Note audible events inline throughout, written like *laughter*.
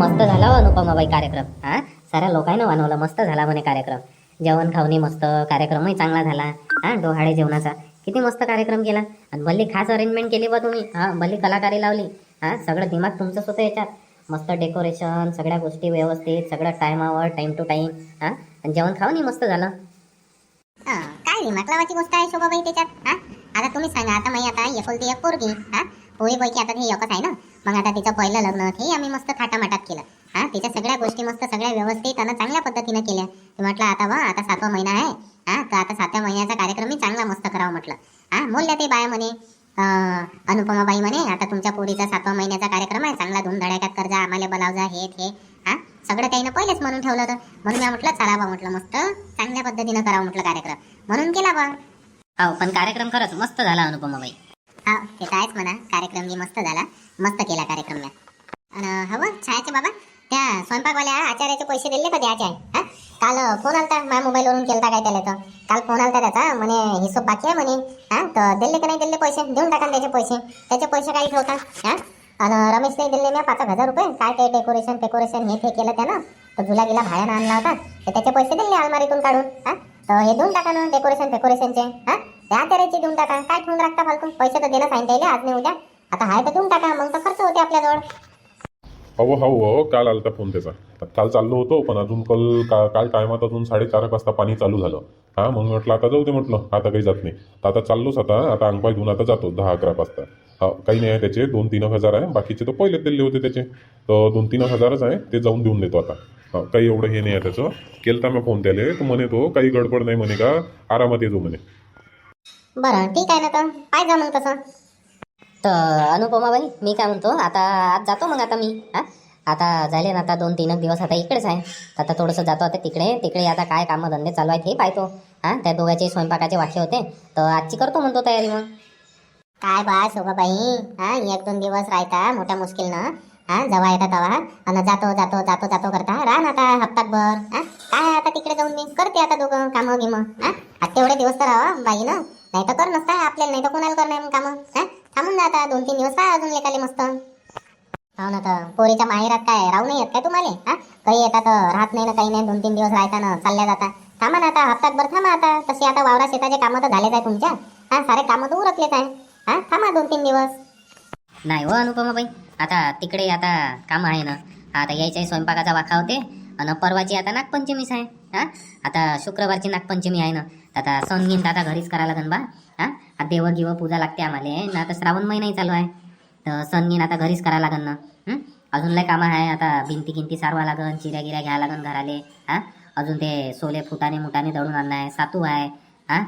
मस्त झाला हो अनुपमाबाई कार्यक्रम. हा? साऱ्या लोकांना बनवलं मस्त झाला म्हणे कार्यक्रम. जेवण खावणी मस्त कार्यक्रमही चांगला झाला. हा? डोहाळे जेवणाचा. किती मस्त कार्यक्रम केला. आणि भल्ली खास अरेंजमेंट केली बा तुम्ही. हा? भल्ली कलाकारी लावली. हा? सगळं दिमाग तुमचंच होतं याच्यात. मस्त डेकोरेशन सगळ्या गोष्टी व्यवस्थित सगळं टायमावर टाइम टू टाइम हा? आणि जेवण खावणी मस्त झालं. काय दिमाग लावायची गोष्ट आहे शोभाबाई त्याच्यात? हा? आता तुम्ही सांगा आता मी आता एकुलती एक पोरगी. हा? पोरीपैकी आता हे एकच आहे ना? मग आता तिचं पहिलं लग्न हे आम्ही मस्त थाटामाटात केलं. हा तिच्या सगळ्या गोष्टी मस्त सगळ्या व्यवस्थित आणि चांगल्या पद्धतीनं केल्या. म्हटलं आता वा आता सातवा महिना आहे. हा तर आता सातव्या महिन्याचा कार्यक्रम मी चांगला मस्त करावा म्हटलं. हा बोलल्या ते बाया म्हणे अनुपमाबाई म्हणे आता तुमच्या पोरीचा सातवा महिन्याचा कार्यक्रम आहे. चांगला धूमधडाक्यात करजा आम्हाला बोलावजा हे ते. हा सगळं त्यानं पहिलेच म्हणून ठेवलं होतं. म्हणून मी म्हटलं चला बा म्हटलं मस्त चांगल्या पद्धतीनं करावं म्हटलं कार्यक्रम. म्हणून केला बा. हो पण कार्यक्रम खरंच मस्त झाला अनुपमाबाई. हा ते तर आहेच म्हणा. कार्यक्रम बी मस्त झाला. मस्त केला कार्यक्रम मी आणि हवं छायाचे बाबा? त्या स्वयंपाकवाल्या आचार्याचे पैसे दिले का द्यायचे आहे हा? काल फोन आलता माझ्या मोबाईलवरून केलता काय त्याला तर. काल फोन आलता त्याचा म्हणे हिशोब बाकी आहे म्हणे. हा तर दिले का नाही दिले पैसे? देऊन टाका त्याचे पैसे. त्याचे पैसे काही ठेवता? हा? आणि रमेशने दिले मी पाच हजार रुपये. काय ते डेकोरेशन डेकोरेशन हे ते केलं त्यानं. तर झुला गिला भाड्यानं आणला होता. तर त्याचे पैसे दिले अलमारीतून काढून. हा? तर हे देऊन टाका ना डेकोरेशन डेकोरेशनचे हा? त्या आचार्याचे देऊन टाका. काय ठेवून राखता फालतू? पैसे तर देणं सांगितले आज नाही उद्या. आता हाय तर देऊन टाका मग तर खर्च होते आपल्याजवळ. हो हो हो काल आलता फोन त्याचा. तर काल चाललो होतो पण अजून काल का काल टायमात अजून साडेचार एक वाजता पाणी चालू झालं. हा मग म्हटलं आता जाऊ दे म्हटलं आता काही जात नाही. तर आता चाललोच आता आता अंगपाय घेऊन आता जातो दहा अकरा वाजता. हा काही नाही आहे त्याचे दोन तीन हजार आहे. बाकीचे तर पहिलेच दिले होते त्याचे. तर दोन तीन हजारच आहे ते जाऊन देऊन देतो आता. हा काही एवढं हे नाही आहे त्याचं. केलता मी फोन त्याले तर म्हणे तो काही गडबड नाही म्हणे का आरामात येतो म्हणे. बरं ठीक आहे ना तर. पाहिजे मग तसं. तर अनुपमाबाई मी काय म्हणतो आता आज जातो मग आता मी हा? आता झाले ना आता दोन तीन दिवस आता इकडेच आहे. आता थोडंसं जातो आता तिकडे तिकडे आता काय कामं धंदे चालू आहेत हे पाहतो हा? त्या दोघांचे स्वयंपाकाचे वाक्य होते तर आजची करतो म्हणतो तयारी मग. काय बा शोभाबाई हा? एक दोन दिवस राहता मोठ्या मुश्किलनं हा? जवा येता तवा आणि जातो जातो जातो जातो करता. राह ना आता हप्ताभर हा? काय आता तिकडे जाऊन मी? करते आता दोघं कामं गिमं हा? आता तेवढे दिवस तर राहा बाई ना. नाही तर कर नसता आपल्याला नाही तर कोणाला करणार मग कामं? हा? थांबून जा आता दोन तीन दिवस राहा अजून लेखाले मस्त. हो ना तर पोरीच्या माहेरात काय राहू नाही येत काय तुम्हाला? हा? काही येतात राहत नाही ना काही नाही दोन तीन दिवस राहता ना चालल्या जाता. थांबा ना आता हप्ताभर थांबा आता. तसे आता वावरा शेताचे कामं तर झालेच आहे तुमच्या. हा सारे कामं तर उरकलेच आहे. हा थांबा दोन तीन दिवस. नाही हो अनुपमाबाई आता तिकडे आता काम आहे ना. आता यायच्या स्वयंपाकाचा वाखा होते. आणि परवाची आता नागपंचमीच आहे. हा? आता शुक्रवारची नागपंचमी आहे ना. आता सण घेईन तर आता घरीच करा लागन बा. हा? देव गिव पूजा लागते आम्हाला. ना आता श्रावण महिनाही चालू आहे. तर सण घेईन आता घरीच करा लागन ना. अजून लय कामं आहे. आता भिंती गिंती सारवा लागन चिऱ्या गिऱ्या घ्या लागन घराले. हा? अजून ते सोले फुटाने मुटाने दळून आणणं आहे. सातू आहे. हा?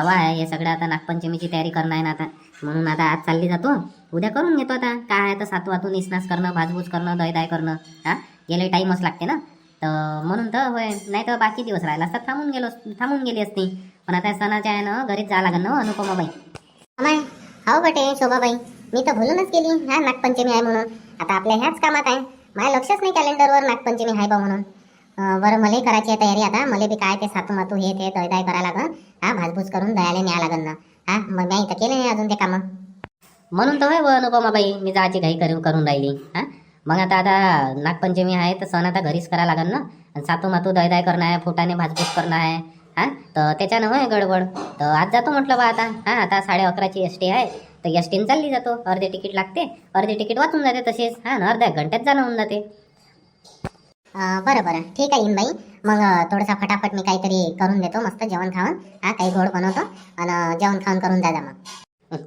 रवा आहे. हे सगळं आता नागपंचमीची तयारी करणं आहे ना आता. म्हणून आता आज चालली जातो. उद्या करून घेतो आता. काय आहे तर सातू वातून इसनास करणं भाजबूज करणं दय दाय करणं. हा? याला टाईमच लागते ना. तर म्हणून तर होय नाही तर बाकी दिवस राहिला असता थांबून गेलो थांबून गेली असती. पण आता सणाच्या आहे ना घरीच जा लागन ना अनुपमाबाई. अमाय हो बटे शोभाबाई मी तर भूलूनच गेली हा नागपंचमी आहे म्हणून. आता आपल्या ह्याच कामात आहे माझ्या लक्षच नाही कॅलेंडरवर नागपंचमी आहे बा म्हणून. बरं मलाही करायची आहे तयारी आता मला बी काय ते सातू मातू हे ते दय दाय करा लागन. हा भाजभूज करून दयाला न्या लागन ना. हा मग मी इथं केले नाही अजून ते कामं. म्हणून तर होय अनुपमाबाई मी जायची घाई करून करून राहिली. हा? मग आता आता नागपंचमी आहे तर सण आता घरीच करा लागन ना? आणि सातू मातू दय दाय करणं आहे फुटाने भाजपूस करणं आहे हा? तर त्याच्यानं होय गडबड. तर आज जातो म्हटलं बा आता. हां आता साडे अकराची एस टी आहे. तर एस टीनं चालली जातो. अर्धे तिकीट लागते. अर्धे तिकीट वाचून जाते तसेच. हा अर्ध्या घंट्यात जाणं होऊन जाते. बरं बरं. ठीक आहे बाई मग अं, थोडंसं फटाफट मी काहीतरी करून देतो. मस्त जेवण खावण. हा काही गोड बनवतो. आणि जेवण खाऊन करून जा मग.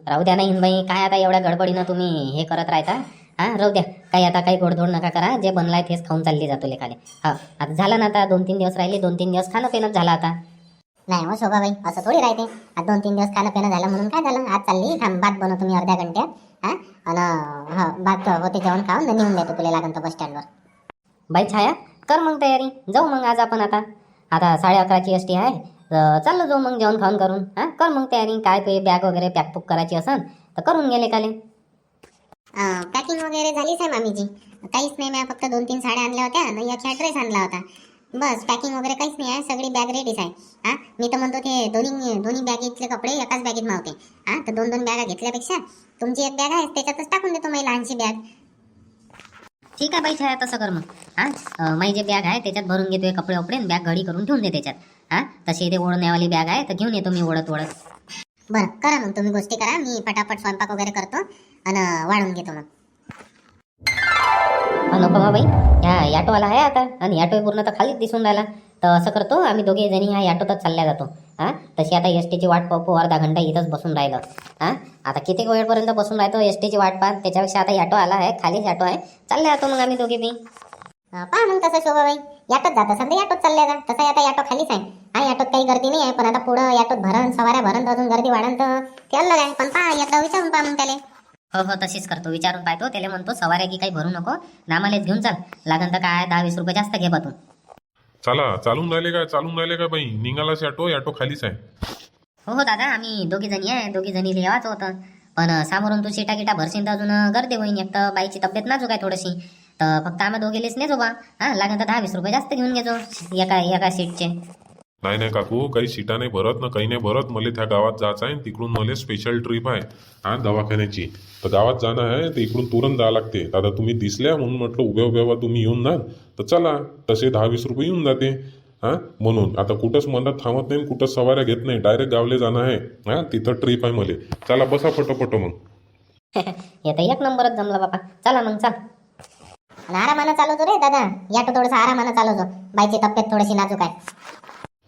राहू द्या ना बाई काय आता एवढ्या गडबडीनं तुम्ही हे करत राहता? हा राहू द्या. काही आता काही गोडधोड नका करा. जे बनलाय तेच खाऊन चालली जातो लेखाले. हा आता झालं ना आता? दोन तीन दिवस राहिले. दोन तीन दिवस खाणं पिणंच झालं आता. नाही हो शोभाबाई असं थोडी राहते. आज दोन तीन दिवस खाणं पिणं झालं म्हणून काय झालं? आज चालली. थांब भात बनवतो मी अर्ध्या घंट्यात. हा? आणि हा भात होते जेवण खाऊन आणि नेऊन देतो तुला लागन तर बस स्टँडवर. बाई छाया कर मग तयारी. जाऊ मग आज आपण आता. आता साडे अकराची एस टी आहे तर चाललो जाऊ मग जेवण खाऊन करून. हा कर मग तयारी. काय ते बॅग वगैरे पॅक पुक करायची असन तर करून गेले काले पॅकिंग वगैरे झालीच आहे मामीजी. काहीच नाही मी फक्त दोन तीन साड्या आणल्या होत्या आणि एक ड्रेस आणला होता. बस पॅकिंग वगैरे काहीच नाही आहे सगळी बॅग रेडीच आहे. हा मी तर म्हणतो ते दोन्ही दोन्ही बॅगेतले कपडे एकाच बॅगेत मावते. हा तर दोन दोन बॅगा घेतल्यापेक्षा तुमची एक बॅग आहे त्याच्यातच टाकून देतो मी लहानशी बॅग ठीक आहे बाई छाया तसं कर मग. हा माई माझी जे बॅग आहे त्याच्यात भरून घेतोय कपडे वपडे बॅग घडी करून ठेवून दे त्याच्यात. हा तशी ते ओढण्यावाली बॅग आहे तर घेऊन येतो मी ओढत ओढत बरं करा मग तुम्ही गोष्टी करा मी पटापट स्वयंपाक वगैरे करतो आणि वाढून घेतो मग. अनुपमा बाई ह्या ॲटोवाला आहे आता आणि ॲटो पूर्ण तर खालीच दिसून राहिला. तर असं करतो आम्ही दोघे जणी ह्या ॲटोतच चालल्या जातो. हां तशी आता एस टीची वाट पाहू अर्धा घंटा इथंच बसून राहिलं. हां आता किती वेळपर्यंत बसून राहतो एस टीची वाट पाहत त्याच्यापेक्षा आता ॲटो आला आहे खालीच ॲटो आहे चालल्या जातो मग आम्ही दोघे बी. पहा मग तसं शोभाबाई याटोत जात असाल तर याटोत चालल्या जा तसं आता याटो खालीच आहे. हा याटोत काही गर्दी नाही आहे पण आता पुढं याटोत भरण सवाऱ्या भरण अजून गर्दी वाढन तर ते अलग आहे पण पहा एकदा विचारून पहा मग त्याला. हो हो तशीच करतो. विचारून पाहतो. त्याला म्हणतो सवाऱ्या की काही भरू नको. नामालेच घेऊन चाल. लागन तर काय दहा वीस रुपये जास्त घे बा तू चला चालून राहिले काय चालून राहिले का बाई? निघालाच ऑटो ऑटो खालीच आहे. हो हो दादा आम्ही दोघी जणी आहे. दोघी जणी येवाच होतं. पण सामोरून तू सीटा गिटा भरशील तर अजून गर्दी होईन. एक तर बाईची तब्येत नाजूक आहे थोडीशी. तर फक्त आम्ही दोघेलेच नेजो बा हां लागन तर दहा वीस रुपये जास्त घेऊन घेजो एका एका सीटचे नाही नाही काकू काही सीटा नाही भरत ना काही नाही भरत. मला त्या गावात जायचं आहे तिकडून मला स्पेशल ट्रिप आहे हा दवाखान्याची. तर गावात जाणं आहे तर इकडून तुरंत जावं लागते. आता तुम्ही दिसल्या म्हणून म्हटलं उभ्या उभ्या तुम्ही येऊन जा. तर चला तसे दहा वीस रुपये येऊन जाते हा म्हणून. आता कुठंच मनात थांबत नाही कुठंच सवाऱ्या घेत नाही. डायरेक्ट गावले जाणं आहे हा तिथं ट्रिप आहे मले. चला बसा पटोपटो मग. *laughs* हे तर एक नंबरच जमला बापा चला मग चाल. आरामानं चालवतो रे दादा. याटो थोडंसं आरामानं चालवतो. बाईची तब्येत थोडीशी नाजूक आहे.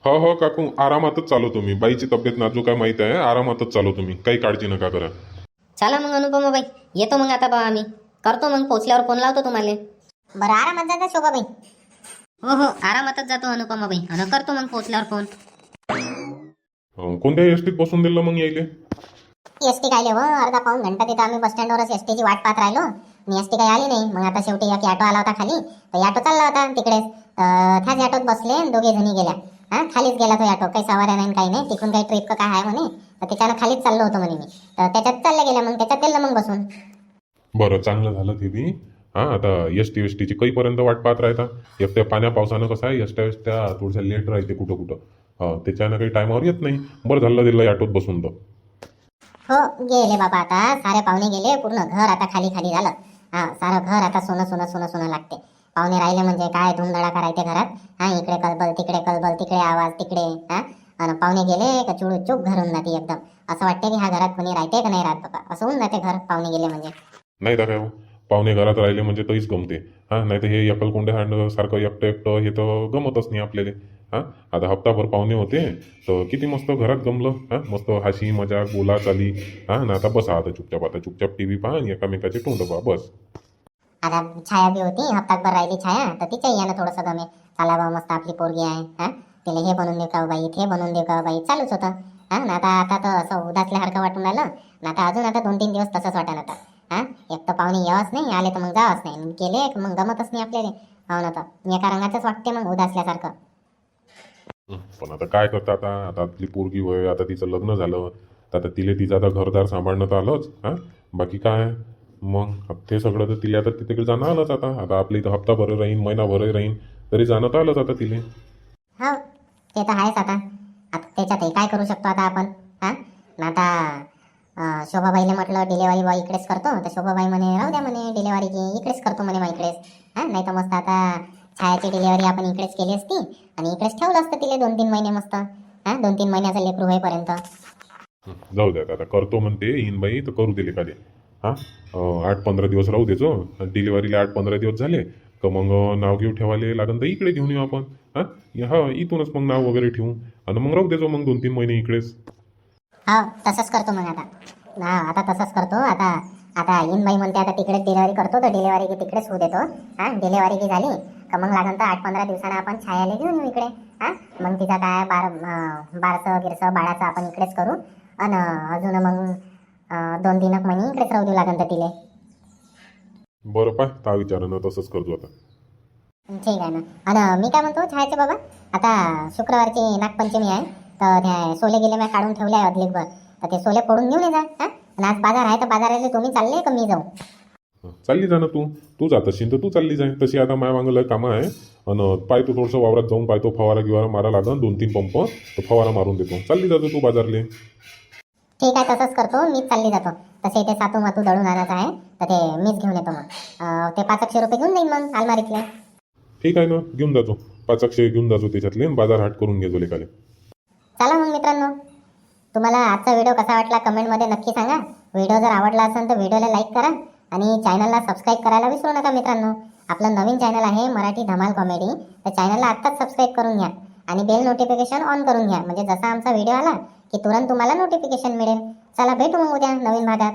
हो हो काकू. आरामातच चालवतो मी. बाईची तब्येत नाजूक आहे माहिती आहे. आरामातच चालवतो मी. काही काळजी नका करा. चला मग अनुपमा बाई. येतो मग आता बा आम्ही. करतो मग. पोचल्यावर फोन लावतो तुम्हाला. बरं आरामात जा जा शोभाबाई हो हो. आरामातच जातो अनुपमा बाई. आणि करतो मग पोचल्यावर फोन अं, कोणत्या एस टीत बसून दिलं मग यायले? एस टी काय व अर्धा पाऊन घंटा तिथं आम्ही बस स्टँडवरच एस टीची वाट पाहत राहिलो. मी एस टी काही आली नाही. मग आता शेवटी एक ऑटो आला होता खाली. तर ऑटो चालला होता तिकडेच. त्याच ऑटोत बसले दोघे जणी गेल्या. हा खालीच गेला तो ऑटो. काही सवाऱ्या नाही काही नाही. तिकडून काही ट्रिप काय आहे म्हणे. तर त्याच्यानं खालीच चाललो होतो म्हणे मी. तर त्याच्यात चालल्या गेल्या. मग त्याच्यात गेलं मग बसून. बरं चांगलं झालं ते बी. हां आता एस टी एस टीची काहीपर्यंत वाट पाहत राहता. एक त्या पाण्या पावसानं कसं आहे? एस एस त्या थोडंसं लेट राहते कुठं कुठं. हा त्याच्यानं काही टायमावर येत नाही. बरं झालं दिलं ऑटोत बसून तर. हो गेले बाबा आता. सारे पाहुणे गेले. पूर्ण घर आता खाली खाली झालं. हा सारं घर आता सोनं सोनं सोनं सोनं लागते. पाहुणे राहिले म्हणजे काय धुमधडा राहते घरात? हा इकडे कलबल तिकडे कलबल तिकडे आवाज तिकडे हा? आणि पाहुणे गेले का चुळ चूक घर होऊन जाते एकदम. असं वाटते की ह्या घरात कोणी राहते का नाही राहत बाबा? असं होऊन जाते घर पाहुणे गेले म्हणजे. नाही तर हो? पाहुणे घरात राहिले म्हणजे तरीच गमते. हा नाही तर हे एकलकोंडे हांड सारखं एकटं एकटं हे तर गमतच नाही आपल्याला. हां? आता हप्ताभर पाहुणे होते. तर किती मस्त घरात गमलं हां? मस्त हाशी मजाक बोला चाली हां? ना आता बसा आता चुपचाप आता चुपचाप टी व्ही पहा आणि एकामेकाचे तोंड पहा बस. आता छाया बी होती हप्ताभर राहिली छाया. तर तिच्या यानं थोडंसं गमे चला बा मस्त आपली पोरगी आहे. हा? तिला हे बनवून देऊ का हो बाई ते बनवून देऊ का हो बाई? चालूच होतं. हां? ना आता आता तर असं उदासल्यासारखं वाटून राहिलं. ना आता अजून आता दोन तीन दिवस तसंच वाटेल आता. हा? एक तर पाहुणे यावंच नाही आले तर मग जावंच नाही. केले गेले मग गमतच नाही आपल्याला. पाहुणं तर. एका रंगाचंच वाटते मग उदासल्यासारखं. पण आता काय करता आता? आता आपली पोरगी वय आता तिचं लग्न झालं. तर आता तिला तिचं आता घरदार सांभाळणं तर आलंच हां? बाकी काय? मग ते सगळं तर तिला आता तिकडे जाणं आलंच आता. आता आपल्या इथं हप्ताभर राहीन महिनाभर राहीन तरी जाणं तर आलंच आता तिला. हो ते तर आहेच आता. आता त्याच्यातही काय करू शकतो आता आपण हां? आता अं, शोभाबाईला म्हटलं डिलेवरी बॉय इकडेच करतो. तर शोभाबाई म्हणे राहू द्या म्हणे डिलेवरी इकडेच करतो म्हणे मग इकडेच. हा नाही तर मस्त आता छायाची डिलेवरी आपण इकडेच केली असती. आणि इकडेच ठेवलं असतं तिला दोन तीन महिने मस्त. हा दोन तीन महिन्याचं लेकरू होईपर्यंत. हं, जाऊ द्या आता करतो म्हणते येईन बाई तर करू दिले का हां आठ पंधरा दिवस राहू देचो. डिलिव्हरीला आठ पंधरा दिवस झाले तर मग नाव घेऊ ठेवाले लागन तर इकडे घेऊन येऊ आपण. हां हा इथूनच मग नाव वगैरे ठेवू. आणि मग राहू देचो मग दोन तीन महिने इकडेच. हो तसंच करतो मग आता. हा आता तसंच करतो. आता आता येईन बाई म्हणते आता तिकडेच डिलेवरी करतो तर डिलेवरी की तिकडेच होऊ देतो. हा डिलेवरी की झाली. का मग लागन तर आठ पंधरा दिवसानं आपण छायाला घेऊन येऊ इकडे. हा? मग तिचा काय बार बारसं गिरसं बाळाचं आपण इकडेच करू. आणि अजून मग दोन तीन महिने इकडेच राहू देऊ लागन तर तिले. बरं पाय ता विचारानं तसंच करतो आता. ठीक आहे ना. आणि मी काय म्हणतो छायाचे बाबा आता शुक्रवारची नागपंचमी आहे तर त्या सोले गेले मी काढून ठेवले आहे अदलीकभर तर ते सोले फोडून घेऊन ये जा हा? आणि आज बाजार आहे तर बाजाराला तुम्ही चालले का मी जाऊ? चालली जा ना तू. तू जात असशील तर तू चालली जाय तशी आता माया मागं लय कामं आहे. आणि पाहतो थोडंसं वावरात जाऊन पाहतो फवारा गिवारा मारा लागन. दोन तीन पंप तर फवारा मारून देतो. चालली जातो तू बाजारले. ठीक आहे तसंच करतो. मीच चालली जातो. तसे इथे सातू मातू दळून आणायचं आहे. तर ते मीच घेऊन येतो मग. ते पाच एकशे रुपये घेऊन जाईन मग अलमारीतले ठीक आहे ना. घेऊन जातो. पाच अक्षे घेऊन जातो त्याच्यातले. बाजार हाट करून घेतो लेखाले चला मग मित्रांनो. तुम्हाला आजचा व्हिडिओ कसा वाटला कमेंटमध्ये नक्की सांगा. व्हिडिओ जर आवडला असेल तर व्हिडिओला लाईक करा. आणि चॅनलला सबस्क्राईब करायला विसरू नका मित्रांनो. आपलं नवीन चॅनल आहे मराठी धमाल कॉमेडी तर चॅनलला आत्ताच सबस्क्राईब करून घ्या आणि बेल नोटिफिकेशन ऑन करून घ्या. म्हणजे जसा आमचा व्हिडिओ आला की तुरंत तुम्हाला नोटिफिकेशन मिळेल. चला भेटू मग उद्या नवीन भागात.